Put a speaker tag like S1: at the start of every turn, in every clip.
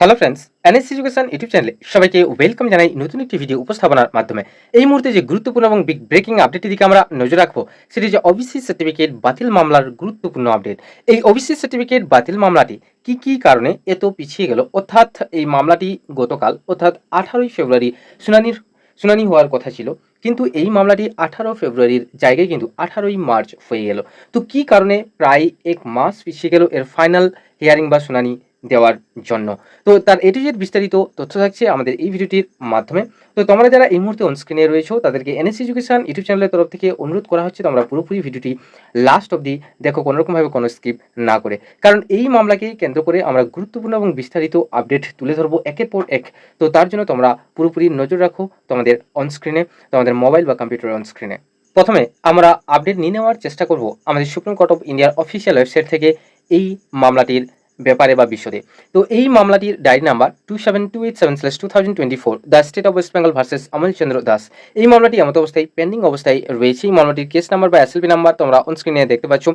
S1: Hello friends NS education YouTube চ্যানেলে সবাইকে welcome জানাই নতুন একটি ভিডিও উপস্থাপনার মাধ্যমে। এই মুহূর্তে যে গুরুত্বপূর্ণ এবং বিগ ব্রেকিং আপডেটের দিকে আমরা নজর রাখব, সেটি যে ওবিসি সার্টিফিকেট বাতিল মামলার গুরুত্বপূর্ণ আপডেট এই ওবিসি সার্টিফিকেট বাতিল মামলাটি কি কি কারণে এত পিছিয়ে গেল? অর্থাৎ এই মামলাটি গতকাল, অর্থাৎ আঠারোই ফেব্রুয়ারি শুনানির, শুনানি হওয়ার কথা ছিল, কিন্তু এই মামলাটি আঠারো ফেব্রুয়ারির জায়গায় কিন্তু আঠারোই মার্চ হয়ে গেল। তো কি কারণে প্রায় এক মাস পিছিয়ে গেল এর ফাইনাল হিয়ারিং বা শুনানি? দেওয়ার জন্য। তো তার এটি যে বিস্তারিত তথ্য থাকছে আমাদের এই ভিডিওটির মাধ্যমে। তো তোমরা যারা এই মুহূর্তে অনস্ক্রিনে রয়েছো, তাদেরকে এনএস এডুকেশন ইউটিউব চ্যানেলের তরফ থেকে অনুরোধ করা হচ্ছে, তোমরা পুরোপুরি ভিডিওটি লাস্ট অবধি দেখো কোনোরকমভাবে কোনো স্কিপ না করে। কারণ এই মামলাকে কেন্দ্র করে আমরা গুরুত্বপূর্ণ এবং বিস্তারিত আপডেট তুলে ধরবো একের পর এক। তো তার জন্য তোমরা পুরোপুরি নজর রাখো তোমাদের অনস্ক্রিনে তোমাদের মোবাইল বা কম্পিউটার অনস্ক্রিনে প্রথমে আমরা আপডেট নিয়ে নেওয়ার চেষ্টা করব আমাদের সুপ্রিম কোর্ট অফ ইন্ডিয়ার অফিসিয়াল ওয়েবসাইট থেকে এই মামলাটির ব্যাপারে বা বিশদে। তো এই মামলাটির diary number two seven two eight seven slash two thousand twenty four the state of West Bengal versus Amal Chandra Das. এই মামলাটি এমত অবস্থায় পেন্ডিং অবস্থায় রয়েছে। এই মামলাটির কেস নাম্বার বা এসএলপি নাম্বার তোমরা অন স্ক্রিনে দেখতে পাচ্ছ।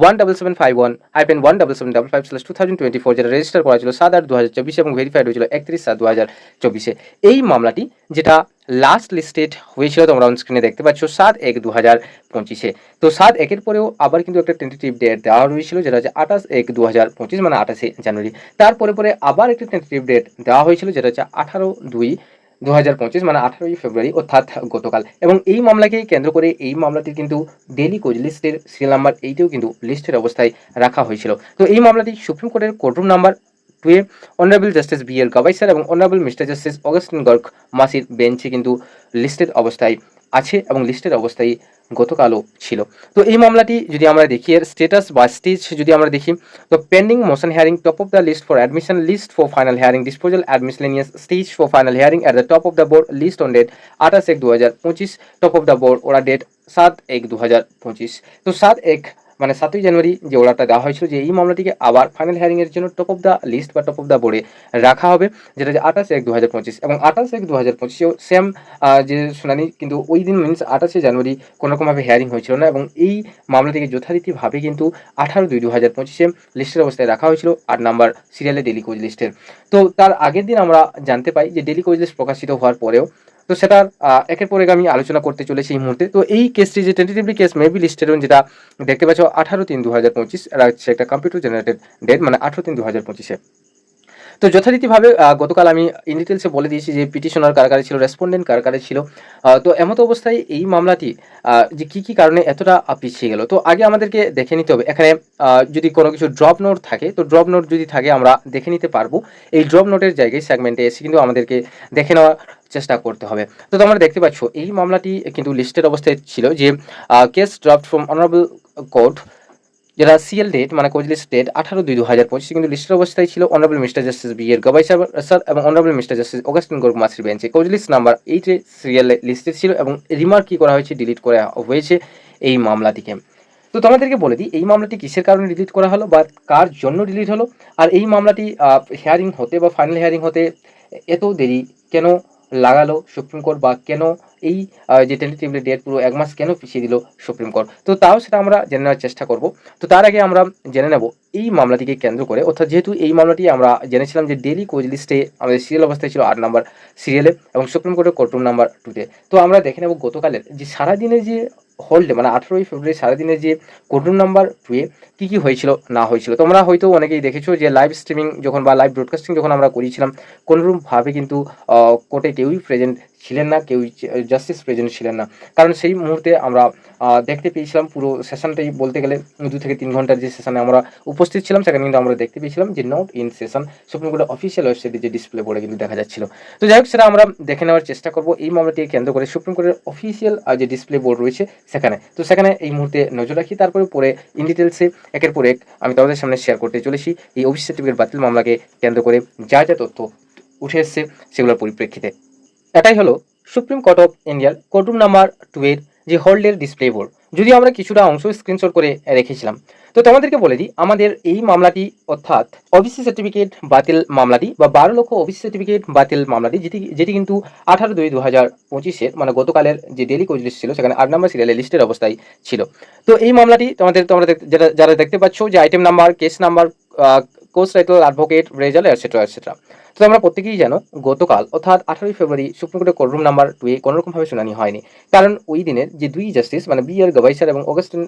S1: One double seven five one I hyphen one double seven double five slash two thousand twenty four যেটা রেজিস্টার করা ছিল সাত আট দু হাজার চব্বিশে এবং ভেরিফাইড হয়েছিল একত্রিশ সাত দু হাজার চব্বিশে। এই মামলাটি যেটা লাস্ট লিস্টেড হয়েছিল তোমরা স্ক্রিনে দেখতে পাচ্ছ সাত এক দু হাজার পঁচিশে। তো সাত একের পরেও আবার কিন্তু একটা টেন্টেটিভ ডেট দেওয়া হয়েছিল, যেটা হচ্ছে আঠাশ এক দু হাজার পঁচিশ মানে আঠাশে জানুয়ারি। তারপরে পরে আবার একটি টেন্টেটিভ ডেট দেওয়া হয়েছিল, যেটা হচ্ছে আঠারো দুই দু মানে আঠারোই ফেব্রুয়ারি, অর্থাৎ গতকাল। এবং এই মামলাকে কেন্দ্র করে এই মামলাটির কিন্তু ডেলি কোজ লিস্টের সিরিয়াল নাম্বার এইটিও কিন্তু লিস্টের অবস্থায় রাখা হয়েছিল। তো এই মামলাটি সুপ্রিম কোর্টের কোর্টরুম নাম্বার টুয়ে honourable justice B L Gavai sir এবং অনারেবল মিস্টার জাস্টিস অগস্টিন গর্গ মাসির বেঞ্চে কিন্তু লিস্টেড অবস্থায় আছে এবং লিস্টেড অবস্থায় গতকালও ছিল। তো এই মামলাটি যদি আমরা দেখি, এর স্টেটাস বা স্টেজ যদি আমরা দেখি, তো pending motion hearing top of the list for admission list for final hearing disposal miscellaneous stage for final hearing at the top of the board list on date আঠাশ এক দু হাজার পঁচিশ টপ অফ দ্য বোর্ড ওরা date সাত এক দু হাজার পঁচিশ। তো সাত এক মানে সাতই জানুয়ারি যে অর্ডারটা দেওয়া হয়েছিল যে এই মামলাটিকে আবার ফাইনাল হিয়ারিংয়ের জন্য টপ অফ দ্য লিস্ট বা টপ অফ দ্য বোর্ডে রাখা হবে, যেটা যে আঠাশ এক দু হাজার পঁচিশ। এবং আঠাশ এক দু হাজার পঁচিশেও সেম যে শুনানি, কিন্তু ওই দিন মিনস আঠাশে জানুয়ারি কোনোরকমভাবে হিয়ারিং হয়েছিল না। এবং এই মামলাটিকে যথারীতিভাবে কিন্তু আঠারো দুই দু হাজার পঁচিশে লিস্টের অবস্থায় রাখা হয়েছিল, আট নাম্বার সিরিয়ালে ডেলি কোচ লিস্টের তো তার আগের দিন আমরা জানতে পাই যে ডেলি কোচ লিস্ট প্রকাশিত হওয়ার পরেও তো সেটার একের পরে আমি আলোচনা করতে চলেছি এই মুহূর্তে। তো এই কেসটি যে টেন্টেটিভলি কেস মেবি লিস্টেড যেটা দেখতে পাচ্ছ আঠারো তিন দু হাজার পঁচিশ একটা কম্পিউটার জেনারেটেড ডেট মানে আঠারো তিন দু হাজার পঁচিশে। তো যথারীতিভাবে গতকাল আমি ইন ডিটেলসে বলে দিয়েছি যে পিটিশনার কার কারে ছিল রেসপন্ডেন্ট কার কারে ছিল। তো এমত অবস্থায় এই মামলাটি যে কি কি কারণে এতটা পিছিয়ে গেল। তো আগে আমাদেরকে দেখে নিতে হবে। এখানে যদি কোনো কিছু ড্রপ নোট থাকে, তো ড্রপ নোট যদি থাকে, আমরা দেখে নিতে পারব। এই ড্রপ নোটের জায়গায় সেগমেন্টে এসে কিন্তু আমাদেরকে দেখে নেওয়ার চেষ্টা করতে হবে। তো তোমরা দেখতে পাচ্ছ, এই মামলাটি কিন্তু লিস্টেড অবস্থায় ছিল যে case dropped from honourable court যেটা সিএল ডেট মানে কোচ লিস্ট ডেট আঠারো দুই দু হাজার পঁচিশে, কিন্তু লিস্টের অবস্থায় ছিল honourable mister justice B R Gavai sir এবং অনারেবল মিস্টার জাস্টিস অগাস্টিন গোর্গ মাসির বেঞ্চে কোচ লিস্ট নাম্বার এইটে সিরিয়ালে লিস্টেড ছিল এবং রিমার্ক কি করা হয়েছে ডিলিট করা হয়েছে এই মামলাটিকে। তো তোমাদেরকে বলে দিই, এই মামলাটি কিসের কারণে ডিলিট করা হলো বা কার জন্য ডিলিট হলো? আর এই মামলাটি হিয়ারিং হতে বা ফাইনাল হিয়ারিং হতে এত দেরি কেন লাগালো সুপ্রিম কোর্ট বা কেন এই যে টেন্টেটিভলি ডেট পুরো এক মাস কেন পিছিয়ে দিল সুপ্রিম কোর্ট? তো তাও সেটা আমরা জেনে নেওয়ার চেষ্টা করব। তো তার আগে আমরা জেনে নেব এই মামলাটিকে কেন্দ্র করে, অর্থাৎ যেহেতু এই মামলাটি আমরা জেনেছিলাম যে ডেলি কোচ লিস্টে আমাদের সিরিয়াল অবস্থায় ছিল আট নাম্বার সিরিয়ালে এবং সুপ্রিম কোর্টের কোর্টরুম নাম্বার টুতে তো। আমরা দেখে নেব গতকালের যে সারাদিনে যে হোল্ডে মানে আঠেরোই ফেব্রুয়ারি সারাদিনে যে কোডরুম নাম্বার টুয়ে কী কী হয়েছিল, না হয়েছিল। তোমরা হয়তো অনেকেই দেখেছ যে লাইভ স্ট্রিমিং যখন বা লাইভ ব্রডকাস্টিং যখন আমরা করেছিলাম কোনোরকমভাবে কিন্তু কোর্টে কেউই প্রেজেন্ট ছিলেন না, কেউই জাস্টিস প্রেজেন্ট ছিলেন না। কারণ সেই মুহূর্তে আমরা দেখতে পেয়েছিলাম পুরো সেশনটাই বলতে গেলে দু থেকে তিন ঘণ্টার যে সেশনে আমরা উপস্থিত ছিলাম, সেখানে কিন্তু আমরা দেখতে পেয়েছিলাম যে নোট ইন সেশন সুপ্রিম কোর্টের অফিসিয়াল ওয়েবসাইটে যে ডিসপ্লে বোর্ডে কিন্তু দেখা যাচ্ছিল। তো যাই হোক, সেটা আমরা দেখে নেওয়ার চেষ্টা করব। এই মামলাটিকে কেন্দ্র করে সুপ্রিম কোর্টের অফিসিয়াল যে ডিসপ্লে বোর্ড রয়েছে সেখানে। তো সেখানে এই মুহূর্তে নজর রাখি। তারপরে পরে ইন ডিটেলসে একের পর এক আমি তোমাদের সামনে শেয়ার করতে চলেছি। এই অফিস সার্টিফিকেট বাতিল মামলাকে কেন্দ্র করে যা যা তথ্য উঠে এসছে সেগুলোর পরিপ্রেক্ষিতে। এটাই হলো সুপ্রিম কোর্ট অফ ইন্ডিয়ার কোর্টরুম নাম্বার টু এর যে হোল্ডের ডিসপ্লে বোর্ড যদি আমরা কিছুটা অংশ স্ক্রিনশট করে রেখেছিলাম। তো তোমাদেরকে বলে দিই, আমাদের এই মামলাটি অর্থাৎ ওবিসি সার্টিফিকেট বাতিল মামলাটি বা বারো লক্ষ ওবিসি সার্টিফিকেট বাতিল মামলাটি, যেটি যেটি কিন্তু আঠারো দুই দু হাজার পঁচিশের মানে গতকালের যে ডেলি কোচ লিস্ট ছিল, সেখানে আট নম্বর সিরিয়ালের লিস্টের অবস্থায় ছিল। তো এই মামলাটি তোমাদের তোমরা যারা যারা দেখতে পাচ্ছ যে item number case number course title advocate result etcetera etcetera তো আমরা প্রত্যেকেই জানো, গতকাল, অর্থাৎ আঠারোই ফেব্রুয়ারি সুপ্রিম কোর্টের কোর্টরুম নাম্বার টুয়ে কোনোরকমভাবে শুনানি হয়নি। কারণ ওই দিনের যে দুই জাস্টিস মানে বি আর গবাই এবং অগাস্টিন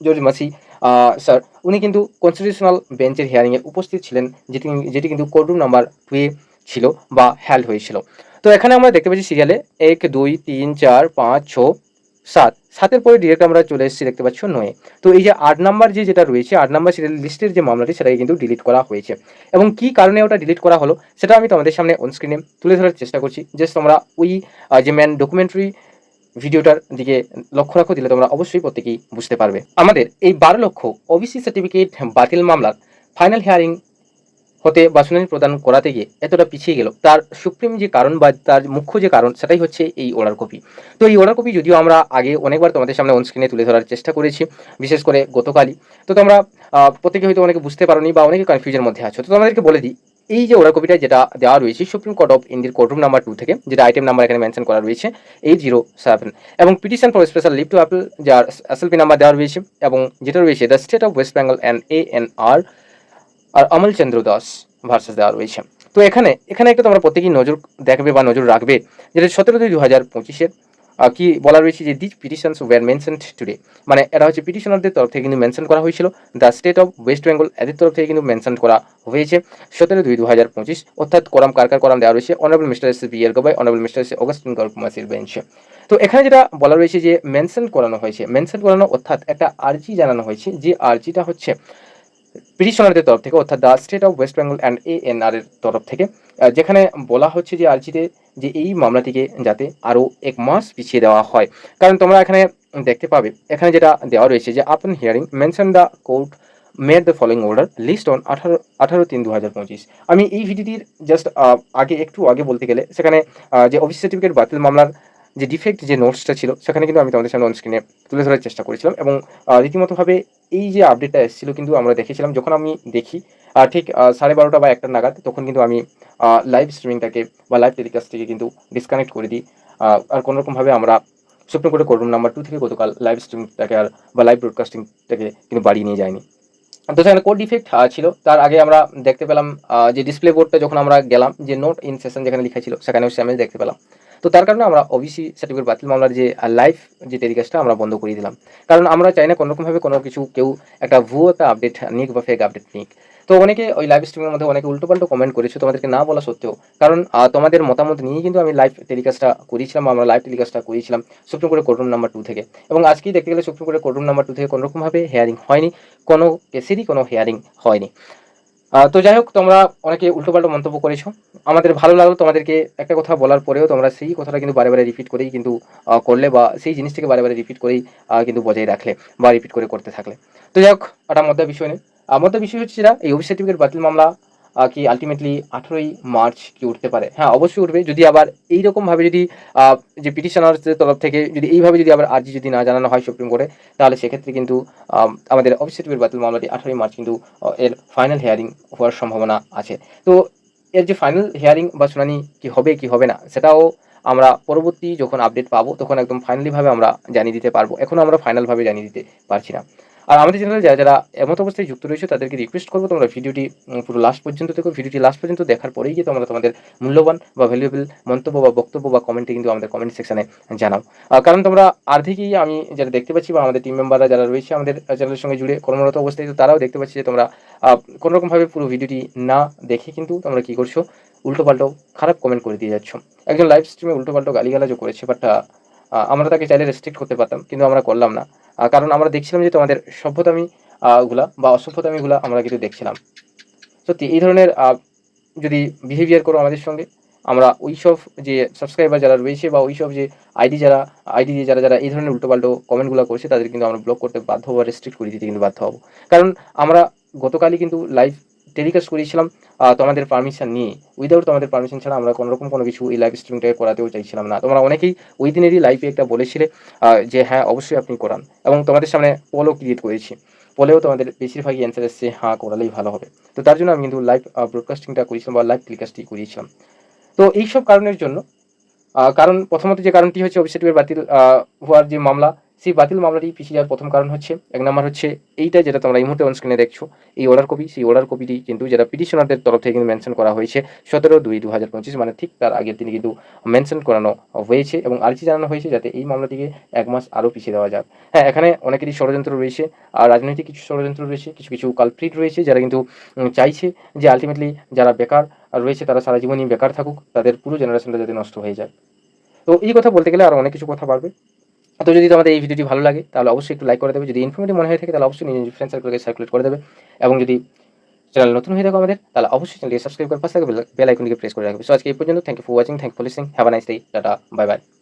S1: জর্জ মাসি স্যার, উনি কিন্তু কনস্টিটিউশনাল বেঞ্চের হিয়ারিংয়ে উপস্থিত ছিলেন, যেটি যেটি কিন্তু কোর্টরুম নাম্বার টুয়ে ছিল বা হ্যাল্ড হয়েছিল। তো এখানে আমরা দেখতে পাচ্ছি সিরিয়ালে এক, দুই, তিন, চার, পাঁচ, ছ সাত। সাতের পরে ডিরেক্ট আমরা চলে এসেছি দেখতে পাচ্ছ নয়ে। তো এই যে আট নাম্বার যে যেটা রয়েছে, আট নাম্বার সিরিয়াল লিস্টের যে মামলাটি, সেটাকে কিন্তু ডিলিট করা হয়েছে। এবং কি কারণে ওটা ডিলিট করা হলো, সেটা আমি তোমাদের সামনে অনস্ক্রিনে তুলে ধরার চেষ্টা করছি। জাস্ট তোমরা ওই যে ম্যান ডকুমেন্টারি ভিডিওটার দিকে লক্ষ্য রাখো, দিলে তোমরা অবশ্যই প্রত্যেকেই বুঝতে পারবে। আমাদের এই বারো লক্ষ ওবিসি সার্টিফিকেট বাতিল মামলার ফাইনাল হিয়ারিং হতে বা শুনানি প্রদান করাতে গিয়ে এতটা পিছিয়ে গেল। তার সুপ্রিম যে কারণ বা তার মুখ্য যে কারণ, সেটাই হচ্ছে এই অর্ডার কপি। তো এই অর্ডার কপি যদিও আমরা আগে অনেকবার তোমাদের সামনে অন স্ক্রিনে তুলে ধরার চেষ্টা করেছি, বিশেষ করে গতকালই। তো তোমরা প্রত্যেকে হয়তো অনেকে বুঝতে পারোনি বা অনেকে কনফিউজের মধ্যে আছো। তো তোমাদেরকে বলে দিই, এই যে অর্ডার কপিটা যেটা দেওয়া রয়েছে সুপ্রিম কোর্ট অফ ইন্ডিয়ার কোর্টরুম নাম্বার টু থেকে, যেটা আইটেম নাম্বার এখানে মেনশন করা রয়েছে এইট জিরো সেভেন এবং petition for special leave to appeal যার এসএলপি নাম্বার দেওয়া রয়েছে, এবং যেটা রয়েছে the state of West Bengal and A N R R Amal Chandra Das versus দেওয়া রয়েছে। তো এখানে এখানে একটা তোমরা প্রত্যেকেই নজর দেখবে বা নজর রাখবে যেটা সতেরো দুই দু হাজার পঁচিশের কি বলা রয়েছে যে this petitions were mentioned today মানে এটা হচ্ছে পিটিশনারদের তরফ থেকে কিন্তু মেনশন করা হয়েছিল। The state of West Bengal এদের তরফ থেকে কিন্তু মেনশন করা হয়েছে। সতেরো দুই দু হাজার পঁচিশ, অর্থাৎ করাম কারকার করাম দেওয়া রয়েছে? Honourable mister S B Gavai honourable mister S Augustine গর্ভমাসির বেঞ্চে তো এখানে যেটা বলা রয়েছে যে মেনশন করানো হয়েছে মেনশন করানো অর্থাৎ একটা আর্জি জানানো হয়েছে যে আর্জিটা হচ্ছে পিটিশনারদের তরফ থেকে, অর্থাৎ the state of West Bengal and A N R এর তরফ থেকে যেখানে বলা হচ্ছে যে আর্জিতে যে এই মামলাটিকে যাতে আরও এক মাস পিছিয়ে দেওয়া হয়। কারণ তোমরা এখানে দেখতে পাবে, এখানে যেটা দেওয়া রয়েছে যে upon hearing mention the court made the following order list on আঠারো আঠারো তিন দু হাজার পঁচিশ। আমি এই ভিডিওটির জাস্ট আগে, একটু আগে বলতে গেলে, সেখানে যে অফিস সার্টিফিকেট বাতিল মামলার যে ডিফেক্ট যে নোটসটা ছিল, সেখানে কিন্তু আমি তোমাদের সামনে অন স্ক্রিনে তুলে ধরার চেষ্টা করেছিলাম এবং রীতিমতোভাবে এই যে আপডেটটা এসেছিল কিন্তু আমরা দেখেছিলাম, যখন আমি দেখি ঠিক সাড়ে বারোটা বা একটা নাগাদ, তখন কিন্তু আমি লাইভ স্ট্রিমিংটাকে বা লাইভ টেলিকাস্ট থেকে কিন্তু ডিসকানেক্ট করে দিই। আর কোনোরকমভাবে আমরা সুপ্রিম কোর্টের কোর্টরুম নাম্বার টু থেকে গতকাল লাইভ স্ট্রিমিংটাকে আর, বা লাইভ ব্রডকাস্টিংটাকে কিন্তু বাড়িয়ে নিয়ে যায়নি তো সেখানে কোড ডিফেক্ট ছিল, তার আগে আমরা দেখতে পেলাম যে ডিসপ্লে বোর্ডটা যখন আমরা গেলাম, যে নোট ইন সেশন যেখানে লেখা ছিল সেখানেও স্যামেজ দেখতে পেলাম। তো তার কারণে আমরা ওবিসি সার্টিফিকেট বাতিল মামলার যে লাইভ যে টেলিকাস্টটা আমরা বন্ধ করিয়ে দিলাম। কারণ আমরা চাই না কোনোরকমভাবে কোনো কিছু কেউ একটা ভুয়ো একটা আপডেট নিক বা ফেক আপডেট নিক। তো অনেকে ওই লাইভ স্ট্রিমের মধ্যে অনেকে উল্টোপাল্টো কমেন্ট করেছে, তোমাদেরকে না বলা সত্ত্বেও। কারণ তোমাদের মতামত নিয়ে কিন্তু আমি লাইভ টেলিকাস্টটা করেছিলাম বা আমরা লাইভ টেলিকাস্টটা করেছিলাম সুপ্রিম কোর্টের কোর্টরুম নাম্বার টু থেকে। এবং আজকেই দেখতে গেলে সুপ্রিম কোর্টের কোর্টরুম নাম্বার টু থেকে কোনোরকমভাবে হেয়ারিং হয়নি, কোনো কেসেরই কোনো হেয়ারিং হয়নি। তো যাই হোক, তোমরা অনেকে উল্টোপাল্টো মন্তব্য করেছ। আমাদের ভালো লাগল তোমাদেরকে একটা কথা বলার পরেও তোমরা সেই কথাটা কিন্তু বারে বারে রিপিট করেই কিন্তু করলে বা সেই জিনিসটাকে বারে বারে রিপিট করেই কিন্তু বজায় রাখলে বা রিপিট করে করতে থাকলে। তো যাই হোক, একটা মধ্যে বিষয় নেই মধ্যে বিষয় হচ্ছে এই অফিস সার্টিফিকেট বাতিল মামলা কি আলটিমেটলি আঠেরোই মার্চ কি উঠতে পারে? হ্যাঁ অবশ্যই উঠবে। যদি আবার এইরকমভাবে যদি যে পিটিশনার্সদের তরফ থেকে যদি এইভাবে যদি আবার আর্জি যদি না জানানো হয় সুপ্রিম কোর্টে, তাহলে সেক্ষেত্রে কিন্তু আমাদের অফিস সার্টিফিকেট বাতিল মামলাটি আঠারোই মার্চ কিন্তু এর ফাইনাল হিয়ারিং হওয়ার সম্ভাবনা আছে। তো এর যে ফাইনাল হিয়ারিং বা শুনানি কি হবে কি হবে না, সেটাও আমরা পরবর্তী যখন আপডেট পাবো, তখন একদম ফাইনালিভাবে আমরা জানিয়ে দিতে পারব। এখনও আমরা ফাইনালভাবে জানিয়ে দিতে পারছি না। আর আমাদের চ্যানেলে যারা যারা এমত অবস্থায় যুক্ত রয়েছে, তাদেরকে রিকোয়েস্ট করব তোমরা ভিডিওটি পুরো লাস্ট পর্যন্ত দেখো। ভিডিওটি লাস্ট পর্যন্ত দেখার পরেই গিয়ে তোমরা তোমাদের মূল্যবান বা ভ্যালুয়েবল মন্তব্য বা বক্তব্য বা কমেন্টে কিন্তু আমাদের কমেন্ট সেকশনে জানাও। কারণ তোমরা আর্ধেকেই আমি যারা দেখতে পাচ্ছি বা আমাদের টিম মেম্বাররা যারা রয়েছে আমাদের চ্যানেলের সঙ্গে জুড়ে কর্মরত অবস্থায়, তো তারাও দেখতে পাচ্ছি যে তোমরা কোনোরকমভাবে পুরো ভিডিওটি না দেখে কিন্তু তোমরা কি করছ? উল্টো পাল্টো খারাপ কমেন্ট করে দিয়ে যাচ্ছ। একজন লাইভ স্ট্রিমে উল্টো পাল্টো গালিগালাজও করেছে বাট আমরা তাকে চাইলে রেস্ট্রিক্ট করতে পারতাম, কিন্তু আমরা করলাম না। কারণ আমরা দেখছিলাম যে তোমাদের সভ্যতামি গুলা বা অসভ্যতামিগুলা আমরা কিন্তু দেখছিলাম। সত্যি, এই ধরনের যদি বিহেভিয়ার করো আমাদের সঙ্গে, আমরা ওইসব যে সাবস্ক্রাইবার যারা রয়েছে বা ওইসব যে আইডি যারা আইডি দিয়ে যারা যারা এই ধরনের উল্টোপাল্টো কমেন্টগুলো করছে, তাদের কিন্তু আমরা ব্লক করতে বাধ্য হব বা রেস্ট্রিক্ট করে দিতে কিন্তু বাধ্য হব। কারণ আমরা গতকালই কিন্তু লাইভ টেলিকাস্ট করেছিলাম আহ, তোমাদের পারমিশন নিয়ে। উইদাউট তোমাদের পারমিশন ছাড়া আমরা কোনো রকম কোনো কিছু এই লাইভ স্ট্রিমটাকে করাতেও চাইছিলাম না। তোমরা অনেকেই ওই দিনেরই লাইভে একটা বলেছিলে যে হ্যাঁ অবশ্যই আপনি করান। এবং তোমাদের সামনে পোলও ক্রিয়েট করেছি। পোলেও তোমাদের বেশিরভাগই অ্যান্সার এসছে হ্যাঁ করালেই ভালো হবে। তো তার জন্য আমি কিন্তু লাইভ ব্রডকাস্টিংটা করেছিলাম বা লাইভ টেলিকাস্টই করিয়েছিলাম তো এইসব কারণের জন্য কারণ প্রথমত যে কারণটি হচ্ছে অফিস বাতিল হওয়ার যে মামলা সেই বাতিল মামলাটি পিছিয়ে যাওয়ার প্রথম কারণ হচ্ছে, এক নম্বর হচ্ছে এইটা যেটা তোমরা এই মুহূর্তে অন স্ক্রিনে দেখছ, এই অর্ডার কপি সেই অর্ডার কপিটি কিন্তু যেটা পিটিশনারদের তরফ থেকে কিন্তু মেনশন করা হয়েছে, সতেরো দুই দু হাজার পঁচিশ মানে ঠিক তার আগের দিনে কিন্তু মেনশন করানো হয়েছে এবং আর্জি জানানো হয়েছে যাতে এই মামলাটিকে এক মাস আরও পিছিয়ে দেওয়া যাক হ্যাঁ এখানে অনেকেরই ষড়যন্ত্র রয়েছে আর রাজনৈতিক কিছু ষড়যন্ত্র রয়েছে, কিছু কিছু কালপ্রিট রয়েছে যারা কিন্তু চাইছে যে আলটিমেটলি যারা বেকার রয়েছে তারা সারা জীবনই বেকার থাকুক, তাদের পুরো জেনারেশনটা যাতে নষ্ট হয়ে যায়। তো এই কথা বলতে গেলে আরও অনেক কিছু কথা পারবে তো যদি তোমাদের এই ভিডিওটি ভালো লাগে, তাহলে অবশ্যই একটু লাইক করে দেবে। যদি ইনফরমেটিভ মনে হয়ে থাকে, তাহলে অবশ্যই নিজের ফ্রেন্ড সার্কেলকে সার্কুলেট করে দেবে। এবং যদি চ্যানেল নতুন হয়ে থাকে আমাদের, তাহলে অবশ্যই চ্যানেলটি সাবস্ক্রাইব করে পাশে বেল আইকনটিকে প্রেস করে রাখবে। সো আজকে এই পর্যন্ত thank you for watching thank for listening have a nice day tata bye by